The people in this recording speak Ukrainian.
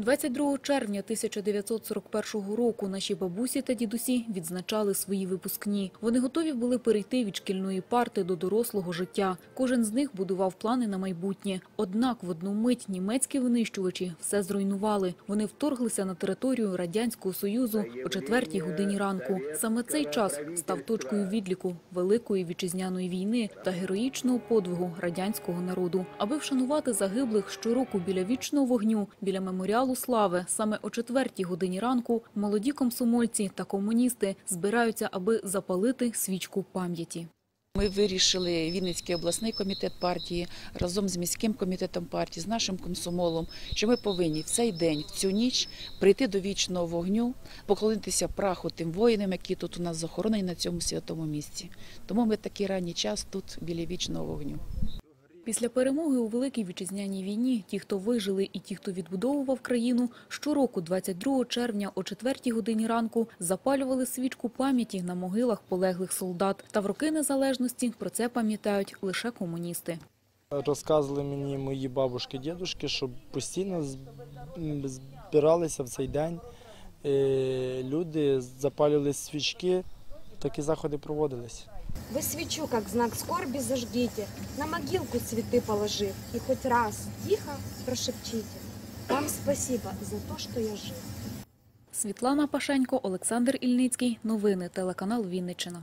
22 червня 1941 року наші бабусі та дідусі відзначали свої випускні. Вони готові були перейти від шкільної парти до дорослого життя. Кожен з них будував плани на майбутнє. Однак в одну мить німецькі винищувачі все зруйнували. Вони вторглися на територію Радянського Союзу о четвертій годині ранку. Саме цей час став точкою відліку Великої вітчизняної війни та героїчного подвигу радянського народу. Аби вшанувати загиблих щороку біля вічного вогню, біля меморіалу слави, саме о четвертій годині ранку молоді комсомольці та комуністи збираються, аби запалити свічку пам'яті. Ми вирішили Вінницький обласний комітет партії разом з міським комітетом партії, з нашим комсомолом, що ми повинні в цей день, в цю ніч прийти до вічного вогню, поклонитися праху тим воїнам, які тут у нас захоронені на цьому святому місці. Тому ми такий ранній час тут біля вічного вогню. Після перемоги у Великій Вітчизняній війні ті, хто вижили і ті, хто відбудовував країну, щороку 22 червня о 4 годині ранку запалювали свічку пам'яті на могилах полеглих солдат. Та в роки незалежності про це пам'ятають лише комуністи. Розказували мені мої бабушки, дідушки, що постійно збиралися в цей день. е, Люди запалювали свічки, такі заходи проводились. Ви свічу, як знак скорбі, зажгіть, на могилку цвіти положив, і хоч раз тихо прошепчіть. Вам спасіба за те, що я жив. Світлана Пашенько, Олександр Ільницький. Новини телеканал Вінниччина.